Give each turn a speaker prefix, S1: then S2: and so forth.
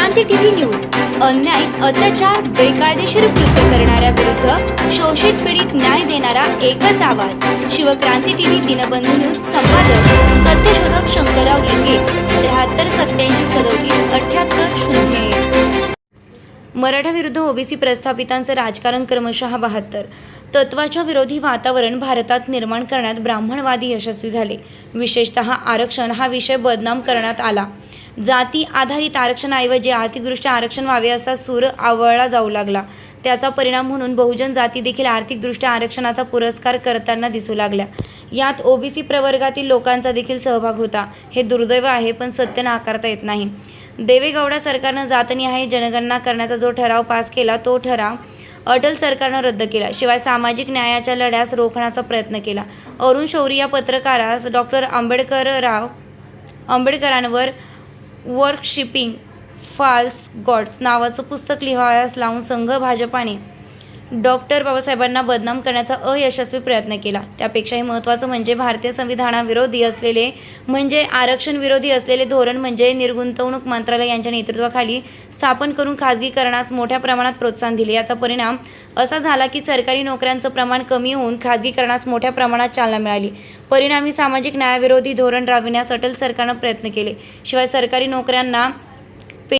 S1: क्रांती TV news. अन्याय अत्याचार बेकायदेशीर कृत्य करणाऱ्या विरुद्ध शोषित पीडित न्याय देणारा एकच आवाज. शिवक्रांती टीव्ही दिनबंधू न्यूज संपादक सत्यशोधक शंकरराव लिंगे त्र्याहत्तर सत्याऐंशी सदोतीस अठ्याहत्तर शून्य एक. मराठा विरुद्ध ओबीसी प्रस्थापितांचं राजकारण क्रमशः बहात्तर. तत्वाच्या विरोधी वातावरण भारतात निर्माण करण्यात ब्राह्मणवादी यशस्वी झाले. विशेषतः आरक्षण हा विषय बदनाम करण्यात आला. जाती आधारित आरक्षणाऐवजी आर्थिकदृष्ट्या आरक्षण व्हावे असा सूर आवळला जाऊ लागला. त्याचा परिणाम म्हणून बहुजन जाती देखील आर्थिकदृष्ट्या आरक्षणाचा पुरस्कार करताना दिसू लागल्या. यात ओबीसी प्रवर्गातील लोकांचा देखील सहभाग होता. हे दुर्दैव आहे पण सत्य नाकारता येत नाही. देवेगौडा सरकारनं जातनिहाय जनगणना करण्याचा जो ठराव पास केला तो ठराव अटल सरकारनं रद्द केला. शिवाय सामाजिक न्यायाच्या लढ्यास रोखण्याचा प्रयत्न केला. अरुण शौरी या पत्रकारास डॉक्टर आंबेडकरराव आंबेडकरांवर वर्कशिपिंग फाल्स गॉड्स नावाचं पुस्तक लिहावयास लावून संघ भाजपाने डॉक्टर बाबासाहेबांना बदनाम करण्याचा अयशस्वी प्रयत्न केला. त्यापेक्षाही महत्त्वाचं म्हणजे भारतीय संविधानाविरोधी असलेले म्हणजे आरक्षण विरोधी असलेले धोरण म्हणजे निर्गुंतवणूक मंत्रालय यांच्या नेतृत्वाखाली स्थापन करून खाजगीकरणास मोठ्या प्रमाणात प्रोत्साहन दिले. याचा परिणाम असा झाला की सरकारी नोकऱ्यांचं प्रमाण कमी होऊन खाजगीकरणास मोठ्या प्रमाणात चालना मिळाली. परिणामी सामाजिक न्यायाविरोधी धोरण राबविण्यास अटल सरकारनं प्रयत्न केले. शिवाय सरकारी नोकऱ्यांना